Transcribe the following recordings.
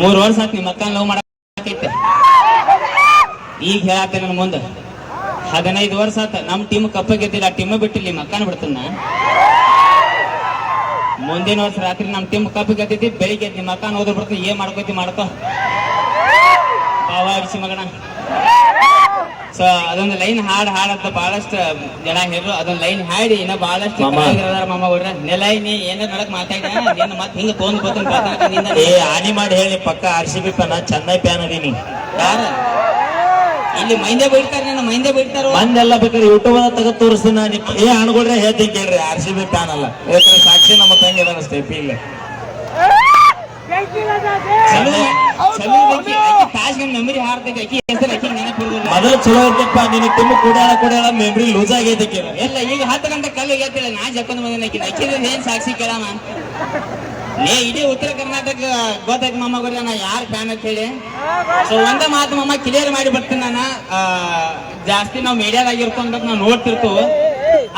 ಮೂರ್ ವರ್ಷ ಆತ್ ನಿಮ್ಮ ಅಕ್ಕ ಲವ್ ಮಾಡಕೈತೆ. ಈಗ ಹೇಳತ್ತೆ ನನ್ನ ಮುಂದೆ. ಹದಿನೈದು ವರ್ಷ ಆತ ನಮ್ ಟೀಮ್ ಕಪ್ಪ ಗೆದ್ದಿಲ್ಲ ಟೀಮ್ ಬಿಟ್ಟಿಲ್ಲ ನಿಮ್ಮ ಅಕ್ಕನ ಬಿಡ್ತನ್ನ ಮುಂದಿನ ವರ್ಷ ರಾತ್ರಿ ನಮ್ ಟೀಮ್ ಕಪ್ಪ ಗೆದ್ದಿದ್ದಿ, ಬೆಳಿಗ್ಗೆ ನಿಮ್ಮ ಅಕ್ಕನ ಬಿಡ್ತು, ಏನ್ ಮಾಡ್ಕೋತಿ ಮಾಡ್ಕೋ. ಬಾವಾ ಮಗನ. ಸೊ ಅದೊಂದು ಲೈನ್ ಹಾಡ್ ಹಾಡಂತ ಬಹಳಷ್ಟು ಜನ ಹೇಳು ಅದೊಂದು ಲೈನ್ ಹಾಡಿ ಇನ್ನ ಬಹಳಷ್ಟು ಮಾಮ. ಹುಡ್ರ. ನೆಲ ನೀ ನಡಕ್ ಮಾತಾಡ ಏನ್ ಮತ್ ಹಿಂಗ ತೊಂದ್ ಏ ಆನಿ ಮಾಡಿ ಹೇಳಿ ಪಕ್ಕ R C B fan Chennai fan ಅದೀನಿ. ಯಾರ? ಇಲ್ಲಿ ಮೈಂದೆ ಬಿಡ್ತಾರೆ ನನ್ನ ಮೈಂದೆ ಬಿಡ್ತಾರ ಮಂದೆಲ್ಲ ಬೇಕಾದ್ರೆ ಯೂಟ್ಯೂಬ್ ತೆಗೆದು ತೋರಿಸ್ತೀನಿ ನಾನು. ಏ ಅನ್ಕೊಳ್ರೆ ಹೇಳ್ತೀನಿ ಕೇಳ್ರಿ ಆರ್ ಸಿ ಬಿ ಪ್ಯಾನ್ ಅಲ್ಲ. ಯಾಕಂದ್ರೆ ಸಾಕ್ಷಿ ನಮ್ಮ ತಂಗಿ ಸ್ಟೆಪಿ ಇಲ್ಲ ತಾಜ್ಗೆ ಮೆಮರಿ ಹಾರ್ತೈತಿ ಅಕ್ಕಿ ಹೆಸರು ಅಕ್ಕಿ ನೆನಪಿರುದಿಲ್ಲ. ಮೊದಲು ಚಲೋ ಇರ್ತಪ್ಪ ನಿನ್ ತುಂಬ ಕೂಡಾಳ ಕೂಡಾಳ ಮೆಮ್ರಿ ಲೂಸ್ ಆಗೈತೆ ಕೇಳ. ಎಲ್ಲ ಈಗ ಹತ್ತು ಗಂಟೆ ಕಲ್ಲು ಗೆತ್ತಿಲ್ಲ ನಾ ಜಕ್ಕೊಂಡ್ ಬಂದಿನ ಅಕ್ಕಿ. ಅಕ್ಕಿದ ಏನ್ ಸಾಕ್ಷಿ ಕೇಳಮ್ಮ? ನೇ ಇಡೀ ಉತ್ತರ ಕರ್ನಾಟಕ ಗೊತ್ತಾಯ್ತು ಮಮ್ಮ ಗುರಿ ನಾ ಯಾರ್ ಫ್ಯಾನ್ ಅಂತ ಹೇಳಿ? ಸೊ ಒಂದ ಮಾತು ಮಮ್ಮ ಕ್ಲಿಯರ್ ಮಾಡಿ ಬರ್ತೀನಿ ನಾನು. ಜಾಸ್ತಿ ನಾವು ಮೀಡಿಯಾದಾಗ ನಾವು ನೋಡ್ತಿರ್ತೀವಿ.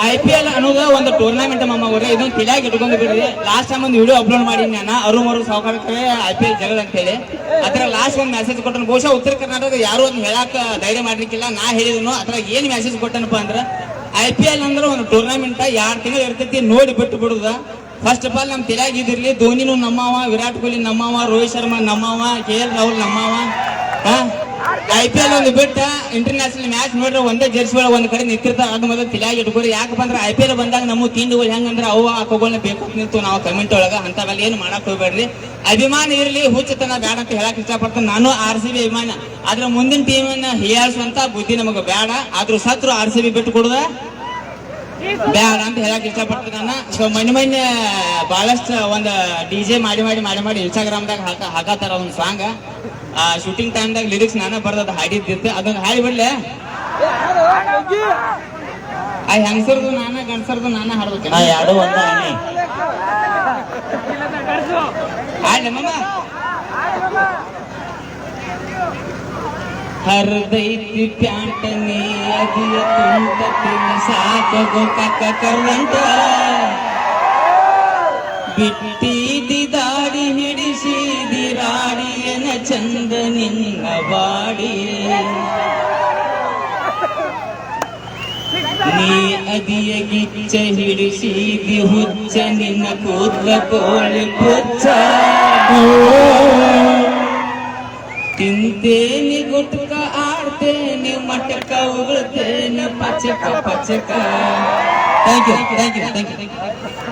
ಐ ಪಿ ಎಲ್ ಅನ್ನೋದು ಒಂದು ಟೂರ್ನಮೆಂಟ್ ಮಮ್ಮ ಗೊತ್ತ ಇದೊಂದು ತಿಳಿಯಾಗಿ ಇಟ್ಕೊಂಡು ಬಿಡ್ರಿ. ಲಾಸ್ಟ್ ಟೈಮ್ ಒಂದು ವಿಡಿಯೋ ಅಪ್ಲೋಡ್ ಮಾಡಿ ನಾನು. ಅರು ಮರು ಸಾವುಕಾರಕ್ಕೆ ಐ ಪಿ ಎಲ್ ಜಗಳ ಅಂತ ಹೇಳಿ ಅದರ ಲಾಸ್ಟ್ ಒಂದು ಮೆಸೇಜ್ ಕೊಟ್ಟನು. ಬಹುಶಃ ಉತ್ತರ ಕರ್ನಾಟಕ ಯಾರು ಒಂದು ಹೇಳಕ್ ಧೈರ್ಯ ಮಾಡ್ಲಿಕ್ಕಿಲ್ಲ. ನಾ ಹೇಳಿದನು. ಅದರ ಏನು ಮೆಸೇಜ್ ಕೊಟ್ಟನಪ್ಪ ಅಂದ್ರೆ ಐ ಪಿ ಎಲ್ ಅಂದ್ರೆ ಒಂದು ಟೂರ್ನಮೆಂಟ್ ಯಾರು ತಿಂಗಳು ಇರ್ತೈತಿ ನೋಡಿ ಬಿಟ್ಟು ಬಿಡುದ. ಫಸ್ಟ್ ಆಫ್ ಆಲ್ ನಮ್ ಇದಿರ್ಲಿ. ಧೋನಿನು ನಮ್ಮವ ವಿರಾಟ್ ಕೊಹ್ಲಿ ನಮ್ಮವ ರೋಹಿತ್ ಶರ್ಮಾ ನಮ್ಮವ ಕೆ ಎಲ್ ರಾಹುಲ್ ನಮ್ಮವ ಐ ಪಿ ಎಲ್ ಒಂದು ಬಿಟ್ಟ ಇಂಟರ್ನ್ಯಾಷನಲ್ ಮ್ಯಾಚ್ ನೋಡ್ರೆ ಒಂದೇ ಜರ್ಸಿಗಳು ಒಂದ್ ಕಡೆ ನಿಂತಿರ್ತಾವ ಆಗ ಮೊದಲು ತಲೆಯಾಗಿ ಇಟ್ಕೊರಿ. ಯಾಕಪ್ಪ ಅಂದ್ರೆ ಐ ಪಿ ಎಲ್ ಬಂದಾಗ ನಮ್ಮ ತಿಂಡಿಗಳು ಹೆಂಗಂದ್ರೆ ಅವು ಹಾಕೋಗಳನ್ನ ಬೇಕು ನಿಂತು ನಾವು ಕಮೆಂಟ್ ಒಳಗ ಅಂತವೆಲ್ಲ ಏನು ಮಾಡಕ್ ಹೋಗ್ಬೇಡ್ರಿ. ಅಭಿಮಾನ ಇರಲಿ, ಹುಚ್ಚತನ ಬೇಡ ಅಂತ ಹೇಳಕ್ ಇಷ್ಟಪಡ್ತೇನೆ. ನಾನು ಆರ್ ಸಿ ಬಿ ಅಭಿಮಾನ. ಆದ್ರೆ ಮುಂದಿನ ಟೀಮನ್ನ ಹೀಯಾಳಿಸುವಂತ ಬುದ್ಧಿ ನಮಗೆ ಬೇಡ. ಆದ್ರೂ ಸತ್ರು ಆರ್ ಸಿ ಬಿ ಬಿಟ್ಟು ಕೊಡುದ ಬ್ಯಾಡ ಅಂತ ಹೇಳಕ್ ಇಷ್ಟಪಡ್ತೀನಿ ನಾನು. ಸೊ ಮೊನ್ನೆ ಮೊನ್ನೆ ಬಹಳಷ್ಟು ಒಂದು ಡಿ ಜೆ ಮಾಡಿ ಮಾಡಿ ಮಾಡಿ ಮಾಡಿ ಇನ್ಸ್ಟಾಗ್ರಾಮ್ದಾಗ ಹಾಕ ಹಾಕತ್ತಾರ ಒಂದು ಸಾಂಗ್ ಆ ಶೂಟಿಂಗ್ ಟೈಮ್ದಾಗ ಲಿರಿಕ್ಸ್ ನಾನೇ ಬರ್ದದ ಹಾಡಿದ್ದಿತ್ತು. ಅದನ್ನ ಹಾಡಿ ಬಿಡ್ಲೆ. ಆ ಹೆಂಗಸರ್ದು ನಾನ ಗಂಡಸರ್ದು ನಾನ ಹಾಡ್ಬೇಕು ಒಂದ ಹಾಡ್ಲೆ ಮಮ್ಮ ಹರದೈತಿ ಪ್ಯಾಂಟ ನೀ ಅದಿಯ ತುಂಟ ತಿನ್ನ ಸಾಕ ಬಿಟ್ಟಿದಿ ಚಂದ ನಿನ್ನ ಬಾಡಿ ನೀ ಅದಿಯ ಗಿಚ್ಚ ಹಿಡಿಸಿದಿ ಹುಚ್ಚ ನಿನ್ನ ಕೂದ್ಲ ಕೋಳಿ ಪುಚ್ಚ ತಿಂತೇನಿ ಗುಟ್ಕ ಆಡ್ತೇನೆ ಮಟಕ ಉಗುಳ್ತೇನೆ ಪಚಕ ಪಚಕ thank you thank you thank you ಬರ್ಲಿ